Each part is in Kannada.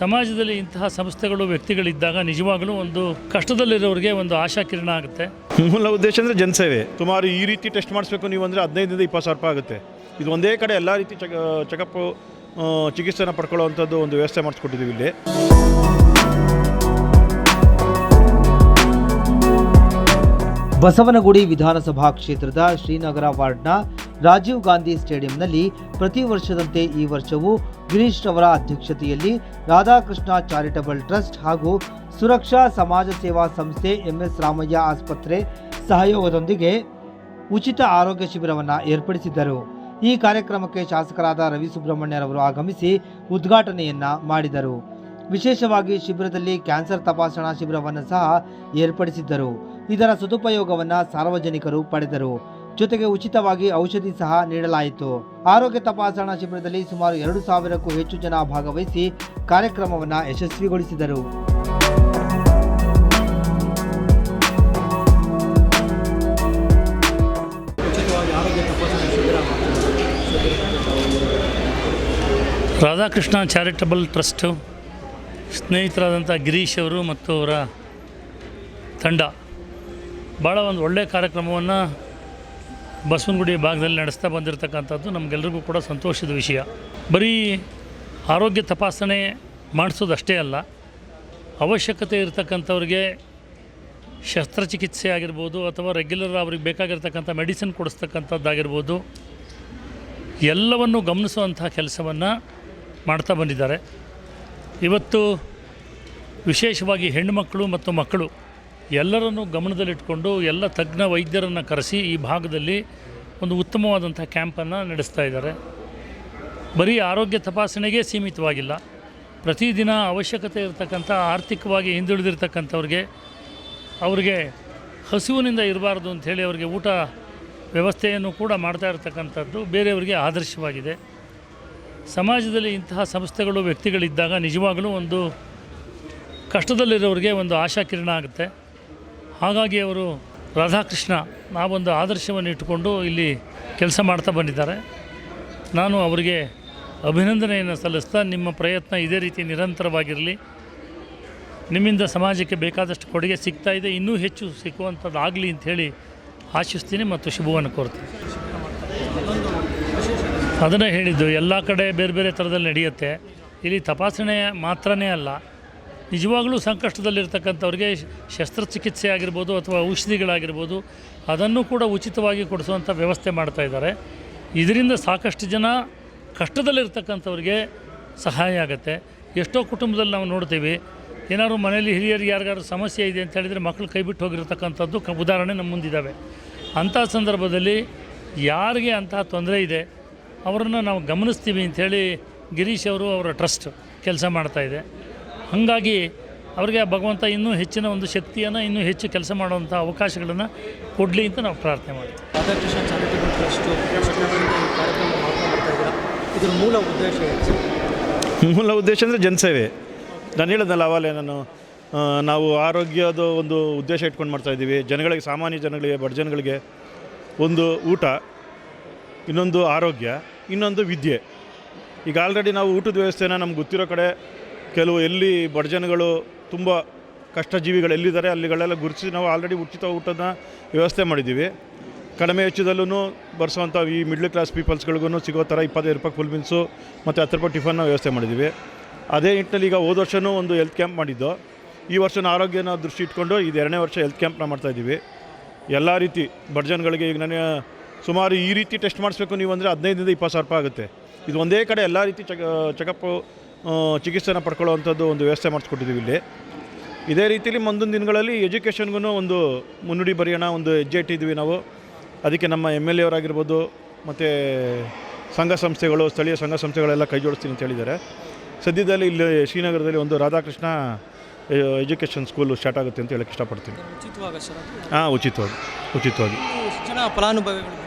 ಸಮಾಜದಲ್ಲಿ ಇಂತಹ ಸಂಸ್ಥೆಗಳು ವ್ಯಕ್ತಿಗಳಿದ್ದಾಗ ನಿಜವಾಗಲೂ ಒಂದು ಕಷ್ಟದಲ್ಲಿರೋರಿಗೆ ಒಂದು ಆಶಾ ಕಿರಣ ಆಗುತ್ತೆ. ಮೂಲ ಉದ್ದೇಶ ಅಂದರೆ ಜನಸೇವೆ. ಸುಮಾರು ಈ ರೀತಿ ಟೆಸ್ಟ್ ಮಾಡಿಸ್ಬೇಕು ನೀವು ಅಂದರೆ ಹದಿನೈದರಿಂದ ಇಪ್ಪತ್ತು ಸಾವಿರ ರೂಪಾಯಿ ಆಗುತ್ತೆ. ಇದು ಒಂದೇ ಕಡೆ ಎಲ್ಲ ರೀತಿ ಚೆಕ್ ಚೆಕಪ್ಪು ಚಿಕಿತ್ಸೆನ ಪಡ್ಕೊಳ್ಳೋವಂಥದ್ದು ಒಂದು ವ್ಯವಸ್ಥೆ ಮಾಡಿಸ್ಕೊಟ್ಟಿದ್ದೀವಿ ಇಲ್ಲಿ. ಬಸವನಗುಡಿ ವಿಧಾನಸಭಾ ಕ್ಷೇತ್ರದ ಶ್ರೀನಗರ ವಾರ್ಡ್ನ ರಾಜೀವ್ ಗಾಂಧಿ ಸ್ಟೇಡಿಯಂನಲ್ಲಿ ಪ್ರತಿ ವರ್ಷದಂತೆ ಈ ವರ್ಷವೂ ಗಿರೀಶ್ ರವರ ಅಧ್ಯಕ್ಷತೆಯಲ್ಲಿ ರಾಧಾಕೃಷ್ಣ ಚಾರಿಟಬಲ್ ಟ್ರಸ್ಟ್ ಹಾಗೂ ಸುರಕ್ಷಾ ಸಮಾಜ ಸೇವಾ ಸಂಸ್ಥೆ ಎಂಎಸ್ ರಾಮಯ್ಯ ಆಸ್ಪತ್ರೆ ಸಹಯೋಗದೊಂದಿಗೆ ಉಚಿತ ಆರೋಗ್ಯ ಶಿಬಿರವನ್ನು ಏರ್ಪಡಿಸಿದ್ದರು. ಈ ಕಾರ್ಯಕ್ರಮಕ್ಕೆ ಶಾಸಕರಾದ ರವಿ ಸುಬ್ರಹ್ಮಣ್ಯರವರು ಆಗಮಿಸಿ ಉದ್ಘಾಟನೆಯನ್ನ ಮಾಡಿದರು. ವಿಶೇಷವಾಗಿ ಶಿಬಿರದಲ್ಲಿ ಕ್ಯಾನ್ಸರ್ ತಪಾಸಣಾ ಶಿಬಿರವನ್ನು ಸಹ ಏರ್ಪಡಿಸಿದ್ದರು. ಇದರ ಸದುಪಯೋಗವನ್ನು ಸಾರ್ವಜನಿಕರು ಪಡೆದರು. ಜೊತೆಗೆ ಉಚಿತವಾಗಿ ಔಷಧಿ ಸಹ ನೀಡಲಾಯಿತು. ಆರೋಗ್ಯ ತಪಾಸಣಾ ಶಿಬಿರದಲ್ಲಿ ಸುಮಾರು ಎರಡು ಸಾವಿರಕ್ಕೂ ಹೆಚ್ಚು ಜನ ಭಾಗವಹಿಸಿ ಕಾರ್ಯಕ್ರಮವನ್ನು ಯಶಸ್ವಿಗೊಳಿಸಿದರು. ರಾಧಾಕೃಷ್ಣ ಚಾರಿಟಬಲ್ ಟ್ರಸ್ಟು ಸ್ನೇಹಿತರಾದಂಥ ಗಿರೀಶ್ ಅವರು ಮತ್ತು ಅವರ ತಂಡ. ಭಾಳ ಒಂದು ಒಳ್ಳೆಯ ಕಾರ್ಯಕ್ರಮವನ್ನು ಬಸವನಗುಡಿ ಭಾಗದಲ್ಲಿ ನಡೆಸ್ತಾ ಬಂದಿರತಕ್ಕಂಥದ್ದು ನಮಗೆಲ್ಲರಿಗೂ ಕೂಡ ಸಂತೋಷದ ವಿಷಯ. ಬರೀ ಆರೋಗ್ಯ ತಪಾಸಣೆ ಮಾಡಿಸೋದಷ್ಟೇ ಅಲ್ಲ, ಅವಶ್ಯಕತೆ ಇರತಕ್ಕಂಥವ್ರಿಗೆ ಶಸ್ತ್ರಚಿಕಿತ್ಸೆ ಆಗಿರ್ಬೋದು ಅಥವಾ ರೆಗ್ಯುಲರ್ ಅವ್ರಿಗೆ ಬೇಕಾಗಿರ್ತಕ್ಕಂಥ ಮೆಡಿಸಿನ್ ಕೊಡಿಸ್ತಕ್ಕಂಥದ್ದಾಗಿರ್ಬೋದು, ಎಲ್ಲವನ್ನು ಗಮನಿಸುವಂಥ ಕೆಲಸವನ್ನು ಮಾಡ್ತಾ ಬಂದಿದ್ದಾರೆ. ಇವತ್ತು ವಿಶೇಷವಾಗಿ ಹೆಣ್ಣುಮಕ್ಕಳು ಮತ್ತು ಮಕ್ಕಳು ಎಲ್ಲರನ್ನೂ ಗಮನದಲ್ಲಿಟ್ಕೊಂಡು ಎಲ್ಲ ತಜ್ಞ ವೈದ್ಯರನ್ನು ಕರೆಸಿ ಈ ಭಾಗದಲ್ಲಿ ಒಂದು ಉತ್ತಮವಾದಂಥ ಕ್ಯಾಂಪನ್ನು ನಡೆಸ್ತಾ ಇದ್ದಾರೆ. ಬರೀ ಆರೋಗ್ಯ ತಪಾಸಣೆಗೆ ಸೀಮಿತವಾಗಿಲ್ಲ. ಪ್ರತಿದಿನ ಅವಶ್ಯಕತೆ ಇರತಕ್ಕಂಥ, ಆರ್ಥಿಕವಾಗಿ ಹಿಂದುಳಿದಿರ್ತಕ್ಕಂಥವ್ರಿಗೆ, ಅವರಿಗೆ ಹಸಿವಿನಿಂದ ಇರಬಾರ್ದು ಅಂಥೇಳಿ ಅವರಿಗೆ ಊಟ ವ್ಯವಸ್ಥೆಯನ್ನು ಕೂಡ ಮಾಡ್ತಾ ಇರತಕ್ಕಂಥದ್ದು ಬೇರೆಯವರಿಗೆ ಆದರ್ಶವಾಗಿದೆ. ಸಮಾಜದಲ್ಲಿ ಇಂತಹ ಸಂಸ್ಥೆಗಳು ವ್ಯಕ್ತಿಗಳಿದ್ದಾಗ ನಿಜವಾಗಲೂ ಒಂದು ಕಷ್ಟದಲ್ಲಿರೋರಿಗೆ ಒಂದು ಆಶಾಕಿರಣ ಆಗುತ್ತೆ. ಹಾಗಾಗಿ ಅವರು ರಾಧಾಕೃಷ್ಣ, ನಾವೊಂದು ಆದರ್ಶವನ್ನು ಇಟ್ಟುಕೊಂಡು ಇಲ್ಲಿ ಕೆಲಸ ಮಾಡ್ತಾ ಬಂದಿದ್ದಾರೆ. ನಾನು ಅವರಿಗೆ ಅಭಿನಂದನೆಯನ್ನು ಸಲ್ಲಿಸ್ತಾ ನಿಮ್ಮ ಪ್ರಯತ್ನ ಇದೇ ರೀತಿ ನಿರಂತರವಾಗಿರಲಿ. ನಿಮ್ಮಿಂದ ಸಮಾಜಕ್ಕೆ ಬೇಕಾದಷ್ಟು ಕೊಡುಗೆ ಸಿಗ್ತಾ ಇದೆ, ಇನ್ನೂ ಹೆಚ್ಚು ಸಿಕ್ಕುವಂಥದ್ದಾಗಲಿ ಅಂಥೇಳಿ ಆಶಿಸ್ತೀನಿ ಮತ್ತು ಶುಭವನ್ನು ಕೋರ್ತೀನಿ ಅದನ್ನೇ ಹೇಳಿದ್ದು, ಎಲ್ಲ ಕಡೆ ಬೇರೆ ಬೇರೆ ಥರದಲ್ಲಿ ನಡೆಯುತ್ತೆ. ಇಲ್ಲಿ ತಪಾಸಣೆ ಮಾತ್ರನೇ ಅಲ್ಲ ನಿಜವಾಗಲೂ ಸಂಕಷ್ಟದಲ್ಲಿರ್ತಕ್ಕಂಥವ್ರಿಗೆ ಶಸ್ತ್ರಚಿಕಿತ್ಸೆ ಆಗಿರ್ಬೋದು ಅಥವಾ ಔಷಧಿಗಳಾಗಿರ್ಬೋದು ಅದನ್ನು ಕೂಡ ಉಚಿತವಾಗಿ ಕೊಡಿಸುವಂಥ ವ್ಯವಸ್ಥೆ ಮಾಡ್ತಾ ಇದ್ದಾರೆ. ಇದರಿಂದ ಸಾಕಷ್ಟು ಜನ ಕಷ್ಟದಲ್ಲಿರ್ತಕ್ಕಂಥವ್ರಿಗೆ ಸಹಾಯ ಆಗುತ್ತೆ. ಎಷ್ಟೋ ಕುಟುಂಬದಲ್ಲಿ ನಾವು ನೋಡ್ತೀವಿ, ಏನಾದರೂ ಮನೆಯಲ್ಲಿ ಹಿರಿಯರಿಗೆ ಯಾರಿಗಾದ್ರೂ ಸಮಸ್ಯೆ ಇದೆ ಅಂತ ಹೇಳಿದರೆ ಮಕ್ಕಳು ಕೈ ಬಿಟ್ಟು ಹೋಗಿರ್ತಕ್ಕಂಥದ್ದು ಕ, ಉದಾಹರಣೆ ನಮ್ಮ ಮುಂದಿದ್ದಾವೆ. ಅಂಥ ಸಂದರ್ಭದಲ್ಲಿ ಯಾರಿಗೆ ಅಂತಹ ತೊಂದರೆ ಇದೆ, ಅವರನ್ನು ನಾವು ಗಮನಿಸ್ತೀವಿ ಅಂಥೇಳಿ ಗಿರೀಶ್ ಅವರು ಅವರ ಟ್ರಸ್ಟ್ ಕೆಲಸ ಮಾಡ್ತಾಯಿದೆ ಹಾಗಾಗಿ ಅವರಿಗೆ ಭಗವಂತ ಇನ್ನೂ ಹೆಚ್ಚಿನ ಒಂದು ಶಕ್ತಿಯನ್ನು ಇನ್ನೂ ಹೆಚ್ಚು ಕೆಲಸ ಮಾಡುವಂಥ ಅವಕಾಶಗಳನ್ನು ಕೊಡಲಿ ಅಂತ ನಾವು ಪ್ರಾರ್ಥನೆ ಮಾಡ್ತೀವಿ. ರಾಧಾಕೃಷ್ಣ ಚಾರಿಟಬಲ್ ಟ್ರಸ್ಟು ಇದ್ರ ಮೂಲ ಉದ್ದೇಶ ಏನು ಮೂಲ ಉದ್ದೇಶ ಅಂದರೆ ಜನಸೇವೆ. ನಾನು ಹೇಳಿದ್ನಲ್ಲ ಅವಾಗಲೇ ನಾನು ನಾವು ಆರೋಗ್ಯದ ಒಂದು ಉದ್ದೇಶ ಇಟ್ಕೊಂಡು ಮಾಡ್ತಾ ಇದ್ದೀವಿ. ಜನಗಳಿಗೆ ಸಾಮಾನ್ಯ ಜನಗಳಿಗೆ ಬಡ ಜನಗಳಿಗೆ ಒಂದು ಊಟ ಇನ್ನೊಂದು ಆರೋಗ್ಯ ಇನ್ನೊಂದು ವಿದ್ಯೆ. ಈಗ ಆಲ್ರೆಡಿ ನಾವು ಊಟದ ವ್ಯವಸ್ಥೆನ ನಮ್ಗೆ ಗೊತ್ತಿರೋ ಕಡೆ ಕೆಲವು ಎಲ್ಲಿ ಬಡಜನಗಳು ತುಂಬ ಕಷ್ಟಜೀವಿಗಳು ಎಲ್ಲಿದ್ದಾರೆ ಅಲ್ಲಿಗಳೆಲ್ಲ ಗುರುತಿಸಿ ನಾವು ಆಲ್ರೆಡಿ ಉಚಿತ ಊಟದ ವ್ಯವಸ್ಥೆ ಮಾಡಿದ್ದೀವಿ. ಕಡಿಮೆ ವೆಚ್ಚದಲ್ಲೂ ಬರ್ಸೋವಂಥ ಈ ಮಿಡ್ಲ್ ಕ್ಲಾಸ್ ಪೀಪಲ್ಸ್ಗಳಿಗೂ ಸಿಗೋ ಥರ ಇಪ್ಪತ್ತೈದು ರೂಪಾಯಿ ಫುಲ್ ಮೀಲ್ಸು ಮತ್ತು ಹತ್ತು ರೂಪಾಯಿ ಟಿಫನ್ನ ವ್ಯವಸ್ಥೆ ಮಾಡಿದ್ದೀವಿ. ಅದೇ ನಿಟ್ಟಿನಲ್ಲಿ ಈಗ ಹೋದ ವರ್ಷವೂ ಒಂದು ಹೆಲ್ತ್ ಕ್ಯಾಂಪ್ ಮಾಡಿದ್ದು. ಈ ವರ್ಷನ ಆರೋಗ್ಯನ ದೃಷ್ಟಿ ಇಟ್ಕೊಂಡು ಇದು ಎರಡನೇ ವರ್ಷ ಹೆಲ್ತ್ ಕ್ಯಾಂಪ್ನ ಮಾಡ್ತಾಯಿದ್ದೀವಿ ಎಲ್ಲ ರೀತಿ ಬಡಜನಗಳಿಗೆ ಈಗ ನನಗೆ ಸುಮಾರು ಈ ರೀತಿ ಟೆಸ್ಟ್ ಮಾಡಿಸ್ಬೇಕು ನೀವು ಅಂದರೆ ಹದಿನೈದರಿಂದ ಇಪ್ಪತ್ತು ಸಾವಿರ ರೂಪಾಯಿ ಆಗುತ್ತೆ. ಇದು ಒಂದೇ ಕಡೆ ಎಲ್ಲ ರೀತಿ ಚೆಕ್ ಚೆಕಪ್ಪು ಚಿಕಿತ್ಸೆನ ಪಡ್ಕೊಳ್ಳೋವಂಥದ್ದು ಒಂದು ವ್ಯವಸ್ಥೆ ಮಾಡಿಸ್ಕೊಟ್ಟಿದ್ದೀವಿ ಇಲ್ಲಿ. ಇದೇ ರೀತಿಯಲ್ಲಿ ಮುಂದಿನ ದಿನಗಳಲ್ಲಿ ಎಜುಕೇಷನ್ಗೂ ಒಂದು ಮುನ್ನುಡಿ ಬರೆಯೋಣ ಒಂದು ಹೆಜ್ಜೆ ಇಟ್ಟಿದ್ವಿ ನಾವು. ಅದಕ್ಕೆ ನಮ್ಮ ಎಂ ಎಲ್ ಎ ಅವರಾಗಿರ್ಬೋದು ಮತ್ತು ಸಂಘ ಸಂಸ್ಥೆಗಳು ಸ್ಥಳೀಯ ಸಂಘ ಸಂಸ್ಥೆಗಳೆಲ್ಲ ಕೈ ಜೋಡಿಸ್ತೀನಿ ಅಂತ ಹೇಳಿದ್ದಾರೆ. ಸದ್ಯದಲ್ಲಿ ಇಲ್ಲಿ ಶ್ರೀನಗರದಲ್ಲಿ ಒಂದು ರಾಧಾಕೃಷ್ಣ ಎಜುಕೇಷನ್ ಸ್ಕೂಲು ಸ್ಟಾರ್ಟ್ ಆಗುತ್ತೆ ಅಂತ ಹೇಳಕ್ಕೆ ಇಷ್ಟಪಡ್ತೀನಿ? ಹಾಂ ಉಚಿತವಾಗಿ ಉಚಿತವಾಗಿ. ಈ ಫಲಾನುಭವಿಗಳು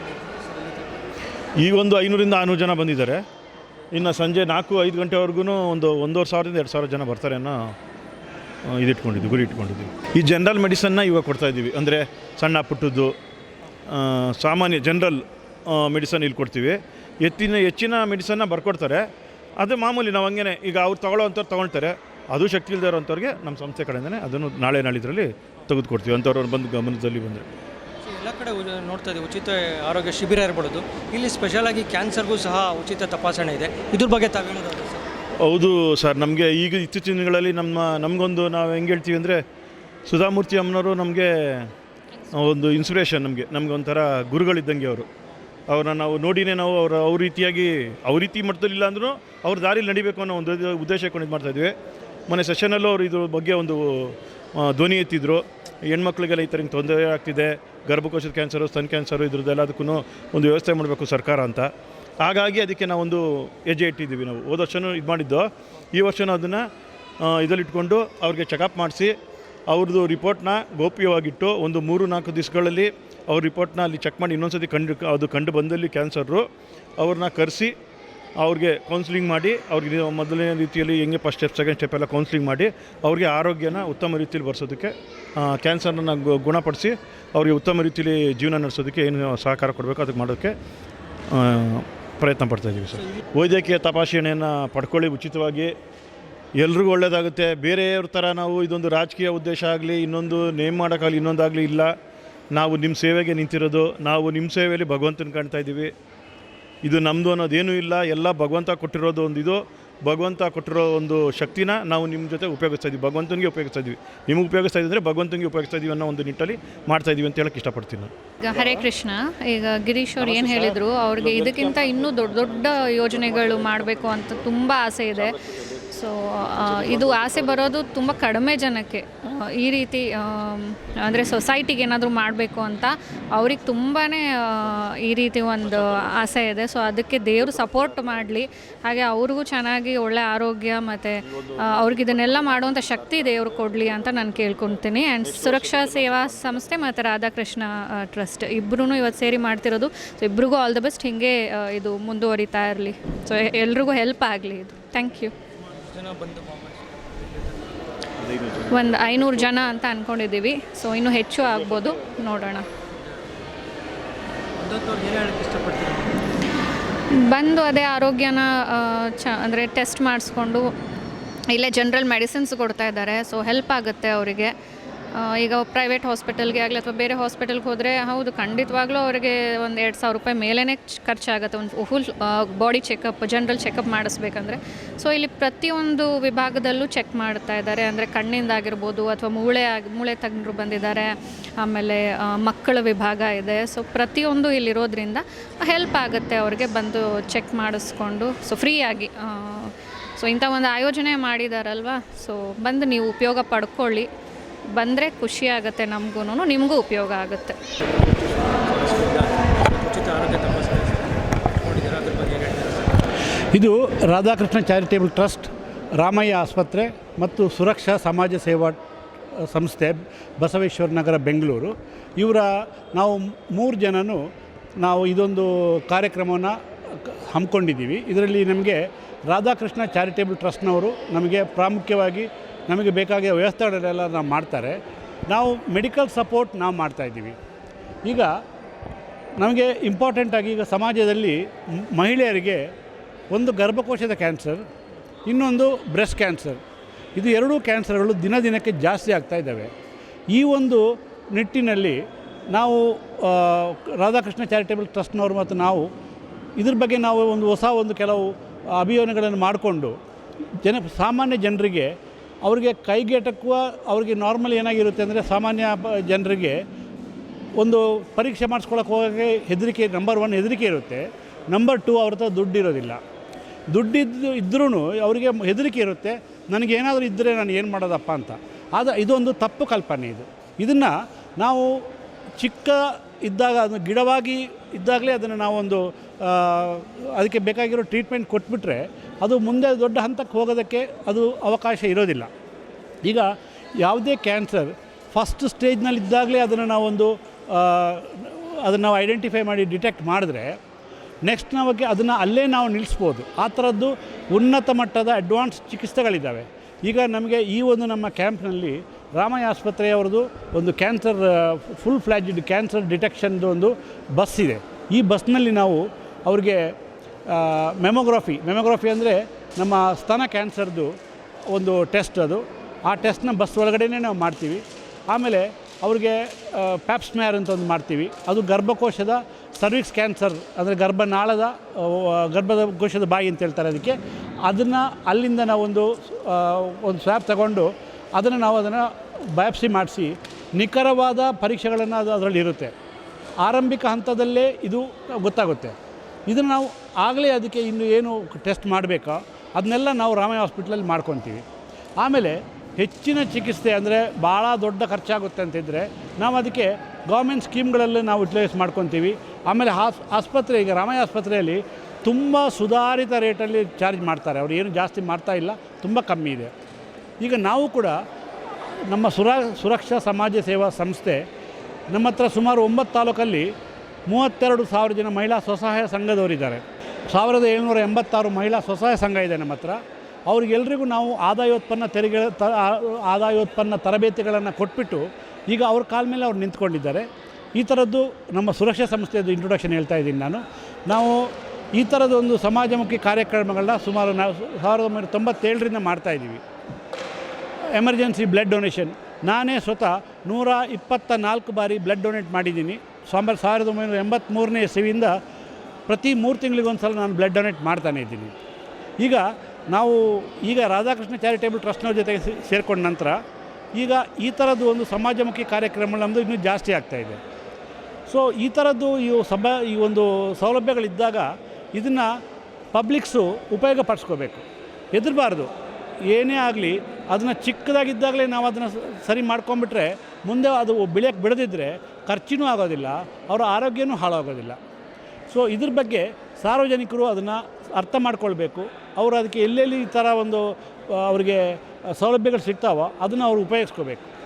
ಒಂದು ಐನೂರಿಂದ ಆರುನೂರು ಜನ ಬಂದಿದ್ದಾರೆ. ಇನ್ನು ಸಂಜೆ ನಾಲ್ಕು ಐದು ಗಂಟೆವರೆಗೂ ಒಂದು ಒಂದೂವರೆ ಸಾವಿರದಿಂದ ಎರಡು ಸಾವಿರ ಜನ ಬರ್ತಾರೆ ಅನ್ನೋ ಇದಿಟ್ಕೊಂಡಿದ್ವಿ, ಗುರಿ ಇಟ್ಕೊಂಡಿದ್ವಿ. ಈ ಜನರಲ್ ಮೆಡಿಸನ್ನ ಇವಾಗ ಕೊಡ್ತಾ ಇದ್ದೀವಿ. ಅಂದರೆ ಸಣ್ಣ ಪುಟ್ಟದ್ದು ಸಾಮಾನ್ಯ ಜನರಲ್ ಮೆಡಿಸನ್ ಇಲ್ಲಿ ಕೊಡ್ತೀವಿ. ಹೆಚ್ಚಿನ ಹೆಚ್ಚಿನ ಮೆಡಿಸನ್ನ ಬರ್ಕೊಡ್ತಾರೆ. ಅದು ಮಾಮೂಲಿ ನಾವು ಹಂಗೇನೆ, ಈಗ ಅವ್ರು ತೊಗೊಳ್ಳೋವಂಥವ್ರು ತೊಗೊಳ್ತಾರೆ. ಅದು ಶಕ್ತಿ ಇಲ್ಲದೆ ಇರೋವಂಥವ್ರಿಗೆ ನಮ್ಮ ಸಂಸ್ಥೆ ಕಡೆಯಿಂದನೇ ಅದನ್ನು ನಾಳೆ ನಾಳಿದ್ರಲ್ಲಿ ತೆಗೆದುಕೊಡ್ತೀವಿ. ಅಂಥವ್ರು ಬಂದು ಗಮನದಲ್ಲಿ ಬಂದರೆ. ಕಡೆ ನೋಡ್ತಾ ಇದೆ ಉಚಿತ ಆರೋಗ್ಯ ಶಿಬಿರ ಇರ್ಬೋದು. ಇಲ್ಲಿ ಸ್ಪೆಷಲಾಗಿ ಕ್ಯಾನ್ಸರ್ಗೂ ಸಹ ಉಚಿತ ತಪಾಸಣೆ ಇದೆ. ಇದ್ರ ಬಗ್ಗೆ ತಾವು ಸರ್? ಹೌದು ಸರ್, ನಮಗೆ ಈಗ ಇತ್ತೀಚಿನ ದಿನಗಳಲ್ಲಿ ನಮ್ಮ, ನಮಗೊಂದು ನಾವು ಹೆಂಗೆ ಹೇಳ್ತೀವಿ ಅಂದರೆ ಸುಧಾಮೂರ್ತಿ ಅಮ್ಮನವರು ನಮಗೆ ಒಂದು ಇನ್ಸ್ಪಿರೇಷನ್ ನಮಗೆ. ನಮಗೆ ಒಂಥರ ಗುರುಗಳಿದ್ದಂಗೆ ಅವರು. ಅವ್ರನ್ನ ನಾವು ನೋಡಿನೇ ನಾವು ಅವರ, ಅವ್ರ ರೀತಿಯಾಗಿ, ಅವ್ರ ರೀತಿ ಮಟ್ಟದಲ್ಲಿ ಇಲ್ಲ ಅಂದ್ರೂ ಅವ್ರ ದಾರಿಲಿ ನಡಿಬೇಕು ಅನ್ನೋ ಒಂದು ಇದು- ಉದ್ದೇಶ ಇಟ್ಕೊಂಡು ಇದು ಮಾಡ್ತಾಯಿದ್ವಿ ಮೊನ್ನೆ ಸೆಷನಲ್ಲೂ ಅವರು ಇದ್ರ ಬಗ್ಗೆ ಒಂದು ಧ್ವನಿ ಎತ್ತಿದ್ರು. ಹೆಣ್ಮಕ್ಳಿಗೆಲ್ಲ ಈ ಥರ ತೊಂದರೆ ಆಗ್ತಿದೆ. ಗರ್ಭಕೋಶದ ಕ್ಯಾನ್ಸರು ಸ್ತನ್ ಕ್ಯಾನ್ಸರು ಇದ್ರದ್ದೆಲ್ಲದಕ್ಕೂ ಒಂದು ವ್ಯವಸ್ಥೆ ಮಾಡಬೇಕು ಸರ್ಕಾರ ಅಂತ. ಹಾಗಾಗಿ ಅದಕ್ಕೆ ನಾವೊಂದು ಹೆಜ್ಜೆ ಇಟ್ಟಿದ್ದೀವಿ ನಾವು. ಹೋದ ವರ್ಷವೂ ಇದು ಮಾಡಿದ್ದು. ಈ ವರ್ಷವೂ ಅದನ್ನು ಇದರಲ್ಲಿಟ್ಕೊಂಡು ಅವ್ರಿಗೆ ಚೆಕಪ್ ಮಾಡಿಸಿ, ಅವ್ರದ್ದು ರಿಪೋರ್ಟ್ನ ಗೋಪ್ಯವಾಗಿಟ್ಟು ಒಂದು ಮೂರು ನಾಲ್ಕು ದಿವಸಗಳಲ್ಲಿ ಅವ್ರ ರಿಪೋರ್ಟ್ನ ಅಲ್ಲಿ ಚೆಕ್ ಮಾಡಿ ಇನ್ನೊಂದು ಸತಿ ಕಂಡು, ಅದು ಕಂಡು ಬಂದಲ್ಲಿ ಕ್ಯಾನ್ಸರು ಅವ್ರನ್ನ ಕರೆಸಿ ಅವ್ರಿಗೆ ಕೌನ್ಸಿಲಿಂಗ್ ಮಾಡಿ, ಅವ್ರಿಗೆ ಮೊದಲನೇ ರೀತಿಯಲ್ಲಿ ಹೆಂಗೆ ಫಸ್ಟ್ ಸ್ಟೆಪ್ ಸೆಕೆಂಡ್ ಸ್ಟೆಪ್ ಎಲ್ಲ ಕೌನ್ಸಿಲಿಂಗ್ ಮಾಡಿ, ಅವ್ರಿಗೆ ಆರೋಗ್ಯನ ಉತ್ತಮ ರೀತಿಯಲ್ಲಿ ಬರ್ಸೋದಕ್ಕೆ ಕ್ಯಾನ್ಸರ್ನ ಗುಣಪಡಿಸಿ ಅವ್ರಿಗೆ ಉತ್ತಮ ರೀತಿಯಲ್ಲಿ ಜೀವನ ನಡೆಸೋದಕ್ಕೆ ಏನು ಸಹಕಾರ ಕೊಡಬೇಕು ಅದಕ್ಕೆ ಮಾಡೋಕ್ಕೆ ಪ್ರಯತ್ನ ಪಡ್ತಾ ಇದ್ದೀವಿ ಸರ್. ವೈದ್ಯಕೀಯ ತಪಾಸಣೆಯನ್ನು ಪಡ್ಕೊಳ್ಳಿ ಉಚಿತವಾಗಿ. ಎಲ್ರಿಗೂ ಒಳ್ಳೆಯದಾಗುತ್ತೆ ಬೇರೆಯವ್ರ ಥರ ನಾವು ಇದೊಂದು ರಾಜಕೀಯ ಉದ್ದೇಶ ಆಗಲಿ, ಇನ್ನೊಂದು ನೇಮ್ ಮಾಡೋಕ್ಕಾಗಲಿ, ಇನ್ನೊಂದಾಗಲಿ ಇಲ್ಲ. ನಾವು ನಿಮ್ಮ ಸೇವೆಗೆ ನಿಂತಿರೋದು, ನಾವು ನಿಮ್ಮ ಸೇವೆಯಲ್ಲಿ ಭಗವಂತನ ಕಾಣ್ತಾ ಇದ್ದೀವಿ. ಇದು ನಮ್ಮದು ಅನ್ನೋದೇನೂ ಇಲ್ಲ. ಎಲ್ಲ ಭಗವಂತ ಕೊಟ್ಟಿರೋದು ಒಂದು ಇದು ಭಗವಂತ ಕೊಟ್ಟಿರೋ ಒಂದು ಶಕ್ತಿನ ನಾವು ನಿಮ್ಮ ಜೊತೆ ಉಪಯೋಗಿಸ್ತಾ ಇದ್ದೀವಿ ಭಗವಂತನಿಗೆ ಉಪಯೋಗಿಸ್ತಾ ಇದ್ದೀವಿ ನಿಮಗೆ ಉಪಯೋಗಿಸ್ತಾ ಇದ್ದರೆ ಭಗವಂತನಿಗೆ ಉಪಯೋಗಿಸ್ತಾ ಇದೀವಿ ಅನ್ನೋ ಒಂದು ನಿಟ್ಟಲ್ಲಿ ಮಾಡ್ತಾ ಇದೀವಿ ಅಂತ ಹೇಳಕ್ಕೆ ಇಷ್ಟಪಡ್ತೀನಿ ನಾನು. ಈಗ ಹರೇ ಕೃಷ್ಣ. ಈಗ ಗಿರೀಶ್ ಅವರು ಏನು ಹೇಳಿದರು? ಅವ್ರಿಗೆ ಇದಕ್ಕಿಂತ ಇನ್ನೂ ದೊಡ್ಡ ದೊಡ್ಡ ಯೋಜನೆಗಳು ಮಾಡಬೇಕು ಅಂತ ತುಂಬ ಆಸೆ ಇದೆ. ಸೊ ಇದು ಆಸೆ ಬರೋದು ತುಂಬ ಕಡಿಮೆ ಜನಕ್ಕೆ. ಈ ರೀತಿ ಅಂದರೆ ಸೊಸೈಟಿಗೆ ಏನಾದರೂ ಮಾಡಬೇಕು ಅಂತ ಅವ್ರಿಗೆ ತುಂಬಾ ಈ ರೀತಿ ಒಂದು ಆಸೆ ಇದೆ. ಸೊ ಅದಕ್ಕೆ ದೇವರು ಸಪೋರ್ಟ್ ಮಾಡಲಿ. ಹಾಗೆ ಅವ್ರಿಗೂ ಚೆನ್ನಾಗಿ ಒಳ್ಳೆ ಆರೋಗ್ಯ ಮತ್ತು ಅವ್ರಿಗೆ ಇದನ್ನೆಲ್ಲ ಮಾಡುವಂಥ ಶಕ್ತಿ ದೇವರು ಕೊಡಲಿ ಅಂತ ನಾನು ಕೇಳ್ಕೊತೀನಿ ಆ್ಯಂಡ್ ಸುರಕ್ಷಾ ಸೇವಾ ಸಂಸ್ಥೆ ಮತ್ತು ರಾಧಾಕೃಷ್ಣ ಟ್ರಸ್ಟ್ ಇಬ್ಬರೂ ಇವತ್ತು ಸೇರಿ ಮಾಡ್ತಿರೋದು. ಸೊ ಇಬ್ರಿಗೂ ಆಲ್ ದ ಬೆಸ್ಟ್ ಹೀಗೆ ಇದು ಮುಂದುವರಿತಾ ಇರಲಿ. ಸೊ ಎಲ್ರಿಗೂ ಹೆಲ್ಪ್ ಆಗಲಿ ಇದು. ಥ್ಯಾಂಕ್ ಯು ಜನ ಬಂದು ಒಂದು ಐನೂರು ಜನ ಅಂತ ಅಂದ್ಕೊಂಡಿದ್ದೀವಿ ಸೊ ಇನ್ನೂ ಹೆಚ್ಚು ಆಗ್ಬೋದು. ನೋಡೋಣ. ಬಂದು ಅದೇ ಆರೋಗ್ಯನ ಚ ಅಂದರೆ ಟೆಸ್ಟ್ ಮಾಡಿಸ್ಕೊಂಡು ಇಲ್ಲೇ ಜನರಲ್ ಮೆಡಿಸಿನ್ಸ್ ಕೊಡ್ತಾ ಇದ್ದಾರೆ. ಸೊ ಹೆಲ್ಪ್ ಆಗುತ್ತೆ ಅವರಿಗೆ. ಈಗ ಪ್ರೈವೇಟ್ ಹಾಸ್ಪಿಟಲ್ಗೆ ಆಗಲಿ ಅಥವಾ ಬೇರೆ ಹಾಸ್ಪಿಟಲ್ಗೆ ಹೋದರೆ, ಹೌದು, ಖಂಡಿತವಾಗ್ಲೂ ಅವರಿಗೆ ಒಂದು ಎರಡು ಸಾವಿರ ರೂಪಾಯಿ ಮೇಲೇ ಖರ್ಚಾಗುತ್ತೆ. ಒಂದು full body checkup general checkup ಮಾಡಿಸ್ಬೇಕಂದ್ರೆ. ಸೊ ಇಲ್ಲಿ ಪ್ರತಿಯೊಂದು ವಿಭಾಗದಲ್ಲೂ ಚೆಕ್ ಮಾಡ್ತಾ ಇದ್ದಾರೆ. ಅಂದರೆ ಕಣ್ಣಿಂದಾಗಿರ್ಬೋದು ಅಥವಾ ಮೂಳೆ ಆಗಿ ಮೂಳೆ ತಜ್ಞರು ಬಂದಿದ್ದಾರೆ. ಆಮೇಲೆ ಮಕ್ಕಳ ವಿಭಾಗ ಇದೆ. ಸೊ ಪ್ರತಿಯೊಂದು ಇಲ್ಲಿರೋದ್ರಿಂದ ಹೆಲ್ಪ್ ಆಗುತ್ತೆ ಅವ್ರಿಗೆ ಬಂದು ಚೆಕ್ ಮಾಡಿಸ್ಕೊಂಡು. ಸೊ ಫ್ರೀಯಾಗಿ ಸೊ ಇಂಥ ಒಂದು ಆಯೋಜನೆ ಮಾಡಿದಾರಲ್ವಾ? ಸೊ ಬಂದು ನೀವು ಉಪಯೋಗ ಪಡ್ಕೊಳ್ಳಿ. ಬಂದರೆ ಖುಷಿ ಆಗುತ್ತೆ ನಮಗೂ ನಿಮಗೂ ಉಪಯೋಗ ಆಗುತ್ತೆ. ಇದು ರಾಧಾಕೃಷ್ಣ ಚಾರಿಟೇಬಲ್ ಟ್ರಸ್ಟ್ ರಾಮಯ್ಯ ಆಸ್ಪತ್ರೆ ಮತ್ತು ಸುರಕ್ಷಾ ಸಮಾಜ ಸೇವಾ ಸಂಸ್ಥೆ ಬಸವೇಶ್ವರ ನಗರ ಬೆಂಗಳೂರು. ಇವರ ನಾವು ಮೂರು ಜನನು ನಾವು ಇದೊಂದು ಕಾರ್ಯಕ್ರಮವನ್ನು ಹಮ್ಮಿಕೊಂಡಿದ್ದೀವಿ. ಇದರಲ್ಲಿ ನಮಗೆ ರಾಧಾಕೃಷ್ಣ ಚಾರಿಟೇಬಲ್ ಟ್ರಸ್ಟ್ನವರು ನಮಗೆ ಪ್ರಾಮುಖ್ಯವಾಗಿ ನಮಗೆ ಬೇಕಾಗಿ ವ್ಯವಸ್ಥೆಗಳೆಲ್ಲ ನಾವು ಮಾಡ್ತಾರೆ. ನಾವು ಮೆಡಿಕಲ್ ಸಪೋರ್ಟ್ ನಾವು ಮಾಡ್ತಾಯಿದ್ದೀವಿ ಈಗ ನಮಗೆ ಇಂಪಾರ್ಟೆಂಟಾಗಿ ಈಗ ಸಮಾಜದಲ್ಲಿ ಮಹಿಳೆಯರಿಗೆ ಒಂದು ಗರ್ಭಕೋಶದ ಕ್ಯಾನ್ಸರ್, ಇನ್ನೊಂದು ಬ್ರೆಸ್ಟ್ ಕ್ಯಾನ್ಸರ್, ಇದು ಎರಡೂ ಕ್ಯಾನ್ಸರ್ಗಳು ದಿನ ದಿನಕ್ಕೆ ಜಾಸ್ತಿ ಆಗ್ತಾ ಇದ್ದಾವೆ. ಈ ಒಂದು ನಿಟ್ಟಿನಲ್ಲಿ ನಾವು ರಾಧಾಕೃಷ್ಣ ಚಾರಿಟೇಬಲ್ ಟ್ರಸ್ಟ್ನವರು ಮತ್ತು ನಾವು ಇದ್ರ ಬಗ್ಗೆ ನಾವು ಒಂದು ಹೊಸ ಒಂದು ಕೆಲವು ಅಭಿಯಾನಗಳನ್ನು ಮಾಡಿಕೊಂಡು ಜನ, ಸಾಮಾನ್ಯ ಜನರಿಗೆ ಅವರಿಗೆ ಕೈಗೆಟಕುವ ಅವರಿಗೆ ನಾರ್ಮಲ್ ಏನಾಗಿರುತ್ತೆ ಅಂದರೆ ಸಾಮಾನ್ಯ ಜನರಿಗೆ ಒಂದು ಪರೀಕ್ಷೆ ಮಾಡಿಸ್ಕೊಳಕ್ಕೆ ಹೋಗೋಕ್ಕೆ ಹೆದರಿಕೆ ನಂಬರ್ ಒನ್ ಹೆದರಿಕೆ ಇರುತ್ತೆ. ನಂಬರ್ ಟು ಅವ್ರ ಹತ್ರ ದುಡ್ಡು ಇರೋದಿಲ್ಲ. ದುಡ್ಡಿದ್ದು ಇದ್ರೂ ಅವರಿಗೆ ಹೆದರಿಕೆ ಇರುತ್ತೆ. ನನಗೇನಾದರೂ ಇದ್ದರೆ ನಾನು ಏನು ಮಾಡೋದಪ್ಪ ಅಂತ. ಆದರೆ ಇದೊಂದು ತಪ್ಪು ಕಲ್ಪನೆ ಇದು. ಇದನ್ನು ನಾವು ಚಿಕ್ಕ ಇದ್ದಾಗ ಅದನ್ನು ಗಿಡವಾಗಿ ಇದ್ದಾಗಲೇ ಅದನ್ನು ನಾವೊಂದು ಅದಕ್ಕೆ ಬೇಕಾಗಿರೋ ಟ್ರೀಟ್ಮೆಂಟ್ ಕೊಟ್ಬಿಟ್ರೆ ಅದು ಮುಂದೆ ದೊಡ್ಡ ಹಂತಕ್ಕೆ ಹೋಗೋದಕ್ಕೆ ಅದು ಅವಕಾಶ ಇರೋದಿಲ್ಲ. ಈಗ ಯಾವುದೇ ಕ್ಯಾನ್ಸರ್ ಫಸ್ಟ್ ಸ್ಟೇಜ್ನಲ್ಲಿದ್ದಾಗಲೇ ಅದನ್ನು ನಾವೊಂದು ಅದನ್ನು ನಾವು ಐಡೆಂಟಿಫೈ ಮಾಡಿ ಡಿಟೆಕ್ಟ್ ಮಾಡಿದ್ರೆ ನೆಕ್ಸ್ಟ್ ನಮಗೆ ಅದನ್ನು ಅಲ್ಲೇ ನಾವು ನಿಲ್ಲಿಸ್ಬೋದು. ಆ ಥರದ್ದು ಉನ್ನತ ಮಟ್ಟದ ಅಡ್ವಾನ್ಸ್ ಚಿಕಿತ್ಸೆಗಳಿದ್ದಾವೆ. ಈಗ ನಮಗೆ ಈ ಒಂದು ನಮ್ಮ ಕ್ಯಾಂಪ್ನಲ್ಲಿ ರಾಮಯ್ಯ ಆಸ್ಪತ್ರೆಯವ್ರದ್ದು ಒಂದು ಕ್ಯಾನ್ಸರ್ ಫುಲ್ ಫ್ಲ್ಯಾಜ್ಡ್ ಕ್ಯಾನ್ಸರ್ ಡಿಟೆಕ್ಷನ್ದು ಒಂದು ಬಸ್ ಇದೆ. ಈ ಬಸ್ನಲ್ಲಿ ನಾವು ಅವ್ರಿಗೆ ಮೆಮೊಗ್ರಫಿ ಮೆಮೊಗ್ರಫಿ ಅಂದರೆ ನಮ್ಮ ಸ್ತನ ಕ್ಯಾನ್ಸರ್ದು ಒಂದು ಟೆಸ್ಟ್ ಅದು. ಆ ಟೆಸ್ಟ್ನ ಬಸ್ ಒಳಗಡೆನೇ ನಾವು ಮಾಡ್ತೀವಿ. ಆಮೇಲೆ ಅವ್ರಿಗೆ ಪ್ಯಾಪ್ಸ್ಮ್ಯಾರ್ ಅಂತ ಒಂದು ಮಾಡ್ತೀವಿ. ಅದು ಗರ್ಭಕೋಶದ ಸರ್ವಿಕ್ಸ್ ಕ್ಯಾನ್ಸರ್ ಅಂದರೆ ಗರ್ಭನಾಳದ ಗರ್ಭದ ಕೋಶದ ಬಾಯಿ ಅಂತ ಹೇಳ್ತಾರೆ ಅದಕ್ಕೆ. ಅದನ್ನು ಅಲ್ಲಿಂದ ನಾವು ಒಂದು ಸ್ವ್ಯಾಬ್ ತಗೊಂಡು ಅದನ್ನು ನಾವು ಅದನ್ನು ಬಯಾಪ್ಸಿ ಮಾಡಿಸಿ ನಿಖರವಾದ ಪರೀಕ್ಷೆಗಳನ್ನು ಅದು ಅದರಲ್ಲಿ ಇರುತ್ತೆ. ಆರಂಭಿಕ ಹಂತದಲ್ಲೇ ಇದು ಗೊತ್ತಾಗುತ್ತೆ. ಇದನ್ನು ನಾವು ಆಗಲೇ ಅದಕ್ಕೆ ಇನ್ನು ಏನು ಟೆಸ್ಟ್ ಮಾಡಬೇಕೋ? ಅದನ್ನೆಲ್ಲ ನಾವು ರಾಮಯ್ಯ ಹಾಸ್ಪಿಟ್ಲಲ್ಲಿ ಮಾಡ್ಕೊತೀವಿ. ಆಮೇಲೆ ಹೆಚ್ಚಿನ ಚಿಕಿತ್ಸೆ ಅಂದರೆ ಭಾಳ ದೊಡ್ಡ ಖರ್ಚಾಗುತ್ತೆ ಅಂತಿದ್ದರೆ ನಾವು ಅದಕ್ಕೆ ಗೌರ್ಮೆಂಟ್ ಸ್ಕೀಮ್ಗಳಲ್ಲಿ ನಾವು ಯುಟಿಲೈಸ್ ಮಾಡ್ಕೊತೀವಿ. ಆಮೇಲೆ ಹಾಸ್, ಆಸ್ಪತ್ರೆ, ಈಗ ರಾಮಯ್ಯ ಆಸ್ಪತ್ರೆಯಲ್ಲಿ ತುಂಬ ಸುಧಾರಿತ ರೇಟಲ್ಲಿ ಚಾರ್ಜ್ ಮಾಡ್ತಾರೆ. ಅವ್ರು ಏನು ಜಾಸ್ತಿ ಮಾಡ್ತಾ ಇಲ್ಲ, ತುಂಬ ಕಮ್ಮಿ ಇದೆ. ಈಗ ನಾವು ಕೂಡ ನಮ್ಮ ಸುರ, ಸುರಕ್ಷಾ ಸಮಾಜ ಸೇವಾ ಸಂಸ್ಥೆ ನಮ್ಮ ಹತ್ರ ಸುಮಾರು ಒಂಬತ್ತು ತಾಲೂಕಲ್ಲಿ ಮೂವತ್ತೆರಡು ಸಾವಿರ ಜನ ಮಹಿಳಾ ಸ್ವಸಹಾಯ ಸಂಘದವರಿದ್ದಾರೆ ಸಾವಿರದ ಏಳ್ನೂರ ಎಂಬತ್ತಾರು ಮಹಿಳಾ ಸ್ವಸಹಾಯ ಸಂಘ ಇದೆ ನಮ್ಮ ಹತ್ರ. ಅವ್ರಿಗೆಲ್ರಿಗೂ ನಾವು ಆದಾಯೋತ್ಪನ್ನ ತೆರಿಗೆ, ತ ಆದಾಯೋತ್ಪನ್ನ ತರಬೇತಿಗಳನ್ನು ಕೊಟ್ಬಿಟ್ಟು ಈಗ ಅವ್ರ ಕಾಲ ಮೇಲೆ ಅವ್ರು ನಿಂತ್ಕೊಂಡಿದ್ದಾರೆ. ಈ ಥರದ್ದು ನಮ್ಮ ಸುರಕ್ಷಾ ಸಂಸ್ಥೆಯದು ಇಂಟ್ರೊಡಕ್ಷನ್ ಹೇಳ್ತಾ ಇದ್ದೀನಿ ನಾನು. ನಾವು ಈ ಥರದ ಒಂದು ಸಮಾಜಮುಖಿ ಕಾರ್ಯಕ್ರಮಗಳನ್ನ ಸುಮಾರು ನಾವು ಸಾವಿರದ ಒಂಬೈನೂರ ತೊಂಬತ್ತೇಳರಿಂದ ಮಾಡ್ತಾಯಿದ್ದೀವಿ ಎಮರ್ಜೆನ್ಸಿ ಬ್ಲಡ್ ಡೊನೇಷನ್. ನಾನೇ ಸ್ವತಃ ನೂರ ಇಪ್ಪತ್ತ ನಾಲ್ಕು ಬಾರಿ ಬ್ಲಡ್ ಡೊನೇಟ್ ಮಾಡಿದ್ದೀನಿ. ಸಾಂಬ ಸಾವಿರದ ಒಂಬೈನೂರ ಎಂಬತ್ತ್ಮೂರನೇ ಇಸವಿಯಿಂದ ಪ್ರತಿ ಮೂರು ತಿಂಗಳಿಗೊಂದು ಸಲ ನಾನು ಬ್ಲಡ್ ಡೊನೇಟ್ ಮಾಡ್ತಾನೆ ಇದ್ದೀನಿ. ಈಗ ನಾವು ಈಗ ರಾಧಾಕೃಷ್ಣ ಚಾರಿಟೇಬಲ್ ಟ್ರಸ್ಟ್ನವ್ರ ಜೊತೆಗೆ ಸೇರಿಕೊಂಡ ನಂತರ ಈಗ ಈ ಥರದ್ದು ಒಂದು ಸಮಾಜಮುಖಿ ಕಾರ್ಯಕ್ರಮಗಳು ನಮ್ಮದು ಇನ್ನೂ ಜಾಸ್ತಿ ಆಗ್ತಾಯಿದೆ ಸೊ, ಈ ಥರದ್ದು ಈ ಸಭಾ, ಈ ಒಂದು ಸೌಲಭ್ಯಗಳಿದ್ದಾಗ ಇದನ್ನು ಪಬ್ಲಿಕ್ಸು ಉಪಯೋಗ ಪಡಿಸ್ಕೋಬೇಕು ಹೆದರಬಾರ್ದು. ಏನೇ ಆಗಲಿ ಅದನ್ನು ಚಿಕ್ಕದಾಗಿದ್ದಾಗಲೇ ನಾವು ಅದನ್ನು ಸರಿ ಮಾಡ್ಕೊಂಬಿಟ್ರೆ ಮುಂದೆ ಅದು ಬೆಳೆಯೋಕ್ಕೆ ಬಿಡದಿದ್ದರೆ ಖರ್ಚಿನೂ ಆಗೋದಿಲ್ಲ, ಅವರ ಆರೋಗ್ಯನೂ ಹಾಳಾಗೋದಿಲ್ಲ. ಸೊ ಇದ್ರ ಬಗ್ಗೆ ಸಾರ್ವಜನಿಕರು ಅದನ್ನು ಅರ್ಥ ಮಾಡ್ಕೊಳ್ಬೇಕು. ಅವರು ಅದಕ್ಕೆ ಎಲ್ಲೆಲ್ಲಿ ಈ ಥರ ಒಂದು ಅವರಿಗೆ ಸೌಲಭ್ಯಗಳು ಸಿಗ್ತಾವೋ ಅದನ್ನು ಅವರು ಉಪಯೋಗಿಸ್ಕೋಬೇಕು.